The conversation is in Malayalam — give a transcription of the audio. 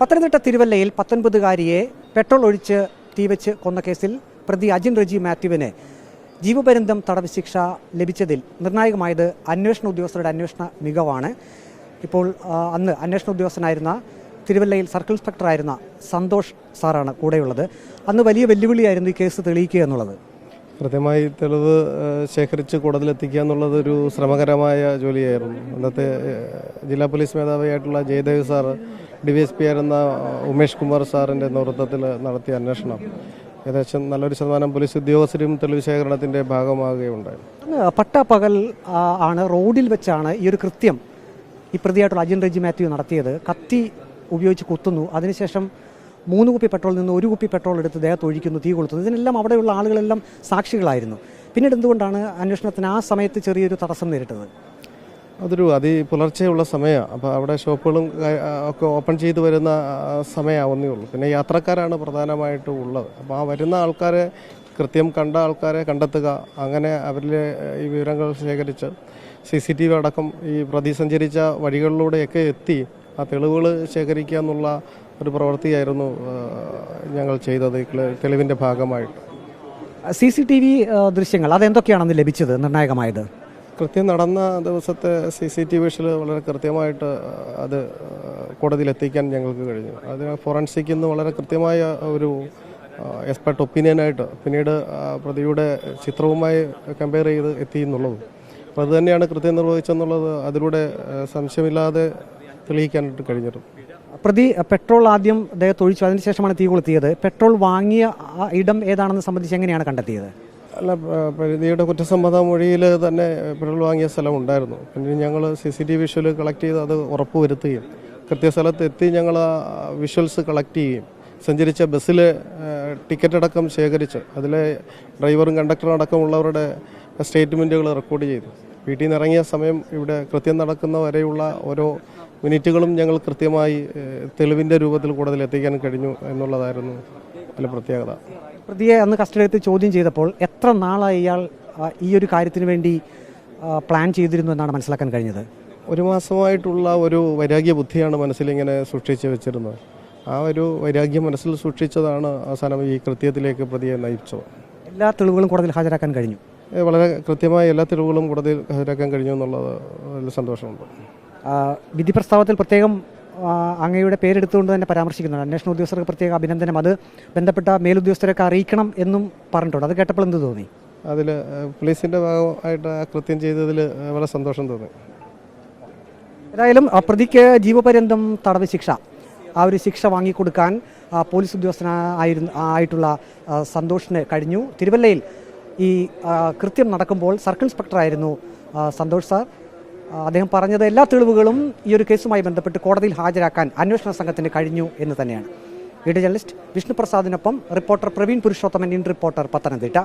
പത്തനംതിട്ട തിരുവല്ലയിൽ പത്തൊൻപതുകാരിയെ പെട്രോൾ ഒഴിച്ച് തീവച്ച് കൊന്ന കേസിൽ പ്രതി അജിൻ റജി മാത്യുവിന് ജീവപര്യന്തം തടവ് ശിക്ഷ ലഭിച്ചതിൽ നിർണായകമായത് അന്വേഷണ ഉദ്യോഗസ്ഥരുടെ അന്വേഷണ മികവാണ്. ഇപ്പോൾ അന്ന് അന്വേഷണ ഉദ്യോഗസ്ഥനായിരുന്ന തിരുവല്ലയിൽ സർക്കിൾ ഇൻസ്പെക്ടറായിരുന്ന സന്തോഷ് സാറാണ് കൂടെയുള്ളത്. അന്ന് വലിയ വെല്ലുവിളിയായിരുന്നു ഈ കേസ് തെളിയിക്കുക എന്നുള്ളത്. കൃത്യമായി തെളിവ് ശേഖരിച്ച് കൂടുതലെത്തിക്കുക എന്നുള്ളതൊരു ശ്രമകരമായ ജോലിയായിരുന്നു. അന്നത്തെ ജില്ലാ police മേധാവിയായിട്ടുള്ള Jayadev sir D V S P ആയിരുന്ന ഉമേഷ് കുമാർ സാറിന്റെ നേതൃത്വത്തിൽ നടത്തിയ അന്വേഷണം ഏകദേശം നല്ലൊരു ശതമാനം പോലീസ് ഉദ്യോഗസ്ഥരും തെളിവ് ശേഖരണത്തിന്റെ ഭാഗമാകുകയുണ്ടായി. പട്ടാപ്പകൽ ആണ് റോഡിൽ വെച്ചാണ് ഈ ഒരു കൃത്യം ഈ പ്രതിയായിട്ടുള്ള അജിൻ റെജി മാത്യു നടത്തിയത്. കത്തി ഉപയോഗിച്ച് കുത്തുന്നു. അതിനുശേഷം മൂന്ന് കുപ്പി പെട്രോളിൽ നിന്ന് ഒരു കുപ്പി പെട്രോൾ എടുത്ത് ദേഹത്ത് ഒഴിക്കുന്നു തീ കൊളുത്തുന്നു. ഇതിനെല്ലാം അവിടെയുള്ള ആളുകളെല്ലാം സാക്ഷികളായിരുന്നു. പിന്നീട് എന്തുകൊണ്ടാണ് അന്വേഷണത്തിന് ആ സമയത്ത് ചെറിയൊരു തടസ്സം നേരിട്ടത്? അതൊരു അതി പുലർച്ചെയുള്ള സമയമാണ് അപ്പോൾ അവിടെ ഷോപ്പുകളും ഒക്കെ ഓപ്പൺ ചെയ്ത് വരുന്ന സമയമാവുന്നേ ഉള്ളൂ. പിന്നെ യാത്രക്കാരാണ് പ്രധാനമായിട്ടും ഉള്ളത്. അപ്പോൾ ആ വരുന്ന ആൾക്കാരെ കൃത്യം കണ്ട ആൾക്കാരെ കണ്ടെത്തുക അങ്ങനെ അവരിലെ ഈ വിവരങ്ങൾ ശേഖരിച്ച് സി സി ടി വി അടക്കം ഈ പ്രതി സഞ്ചരിച്ച വഴികളിലൂടെയൊക്കെ എത്തി ആ തെളിവുകൾ ശേഖരിക്കുക എന്നുള്ള ഒരു പ്രവൃത്തിയായിരുന്നു ഞങ്ങൾ ചെയ്തത് തെളിവിന്റെ തെളിവിന്റെ ഭാഗമായിട്ട് സി സി ടി വി ദൃശ്യങ്ങൾ അതെന്തൊക്കെയാണെന്ന് ലഭിച്ചത് നിർണായകമായത്? കൃത്യം നടന്ന ദിവസത്തെ സി സി ടി വിഷിൽ വളരെ കൃത്യമായിട്ട് അത് കോടതിയിലെത്തിക്കാൻ ഞങ്ങൾക്ക് കഴിഞ്ഞു. അതിന് ഫോറൻസിക് ഇന്ന് വളരെ കൃത്യമായ ഒരു എക്സ്പെർട്ട് ഒപ്പീനിയനായിട്ട് പിന്നീട് പ്രതിയുടെ ചിത്രവുമായി കമ്പയർ ചെയ്ത് എത്തി എന്നുള്ളത്. അപ്പോൾ അത് തന്നെയാണ് കൃത്യം നിർവഹിച്ചെന്നുള്ളത് അതിലൂടെ സംശയമില്ലാതെ തെളിയിക്കാനായിട്ട് കഴിഞ്ഞിരുന്നു പ്രതി പെട്രോൾ ആദ്യം അദ്ദേഹത്തെ ഒഴിച്ചു അതിനുശേഷമാണ് തീ കൊളുത്തിയത്. പെട്രോൾ വാങ്ങിയ ഇടം ഏതാണെന്ന് സംബന്ധിച്ച് എങ്ങനെയാണ് കണ്ടെത്തിയത്? അല്ല പ്രതിയുടെ കുറ്റസമ്മത മൊഴിയിൽ തന്നെ പെട്രോൾ വാങ്ങിയ സ്ഥലം ഉണ്ടായിരുന്നു. പിന്നെ ഞങ്ങൾ C C T V visual collect ചെയ്ത് അത് ഉറപ്പുവരുത്തുകയും കൃത്യസ്ഥലത്ത് എത്തി ഞങ്ങൾ ആ വിഷ്വൽസ് കളക്ട് ചെയ്യുകയും സഞ്ചരിച്ച ബസ്സിൽ ടിക്കറ്റ് അടക്കം ശേഖരിച്ച് അതിലെ ഡ്രൈവറും കണ്ടക്ടറും അടക്കമുള്ളവരുടെ സ്റ്റേറ്റ്മെന്റുകൾ റെക്കോർഡ് ചെയ്തു. വീട്ടിൽ നിന്ന് ഇറങ്ങിയ സമയം ഇവിടെ കൃത്യം നടക്കുന്ന വരെയുള്ള ഓരോ മിനിറ്റുകളും ഞങ്ങൾ കൃത്യമായി തെളിവിന്റെ രൂപത്തിൽ കൂടുതൽ എത്തിക്കാൻ കഴിഞ്ഞു എന്നുള്ളതായിരുന്നു അതിലെ പ്രത്യേകത. പ്രതിയെ അന്ന് കസ്റ്റഡിയെടുത്ത് ചോദ്യം ചെയ്തപ്പോൾ എത്ര നാളായി ഇയാൾ ഈ ഒരു കാര്യത്തിന് വേണ്ടി പ്ലാൻ ചെയ്തിരുന്നു എന്നാണ് മനസ്സിലാക്കാൻ കഴിഞ്ഞത്? ഒരു മാസമായിട്ടുള്ള ഒരു വൈരാഗ്യ ബുദ്ധിയാണ് മനസ്സിലിങ്ങനെ സൂക്ഷിച്ച് വെച്ചിരുന്നത്. ആ ഒരു വൈരാഗ്യം മനസ്സിൽ സൂക്ഷിച്ചതാണ് അവസാനം ഈ കൃത്യത്തിലേക്ക് പ്രതിയെ നയിച്ചത്. എല്ലാ തെളിവുകളും കോടതിയിൽ ഹാജരാക്കാൻ കഴിഞ്ഞു? വളരെ കൃത്യമായ എല്ലാ തെളിവുകളും കോടതിയിൽ ഹാജരാക്കാൻ കഴിഞ്ഞു എന്നുള്ളത് വലിയ സന്തോഷമുണ്ട്. വിധി പ്രസ്താവത്തിൽ പ്രത്യേകം അങ്ങയുടെ പേരെടുത്തുകൊണ്ട് തന്നെ പരാമർശിക്കുന്നുണ്ട്. അന്വേഷണ ഉദ്യോഗസ്ഥർക്ക് പ്രത്യേക അഭിനന്ദനം. അത് ബന്ധപ്പെട്ട മേലുദ്യോഗസ്ഥരൊക്കെ അറിയിക്കണം എന്നും പറഞ്ഞിട്ടുണ്ട്. അത് കേട്ടപ്പോൾ എന്ത് തോന്നി? അതിൽ പോലീസിന്റെ ഭാഗമായിട്ട് ആ കൃത്യം ചെയ്തതിൽ വളരെ സന്തോഷം തോന്നി. ഏതായാലും പ്രതിക്ക് ജീവപര്യന്തം തടവ് ശിക്ഷ. ആ ഒരു ശിക്ഷ വാങ്ങിക്കൊടുക്കാൻ പോലീസ് ഉദ്യോഗസ്ഥനായിരുന്നു ആയിട്ടുള്ള സന്തോഷിന് കഴിഞ്ഞു. തിരുവല്ലയിൽ ഈ കൃത്യം നടക്കുമ്പോൾ സർക്കിൾ ഇൻസ്പെക്ടറായിരുന്നു ആയിരുന്നു സന്തോഷ് സാർ. അദ്ദേഹം പറഞ്ഞത് എല്ലാ തെളിവുകളും ഈ ഒരു കേസുമായി ബന്ധപ്പെട്ട് കോടതിയിൽ ഹാജരാക്കാൻ അന്വേഷണ സംഘത്തിന് കഴിഞ്ഞു എന്ന് തന്നെയാണ്. Video journalist വിഷ്ണുപ്രസാദിനൊപ്പം reporter Praveen Purushothaman in reporter Pathanamthitta.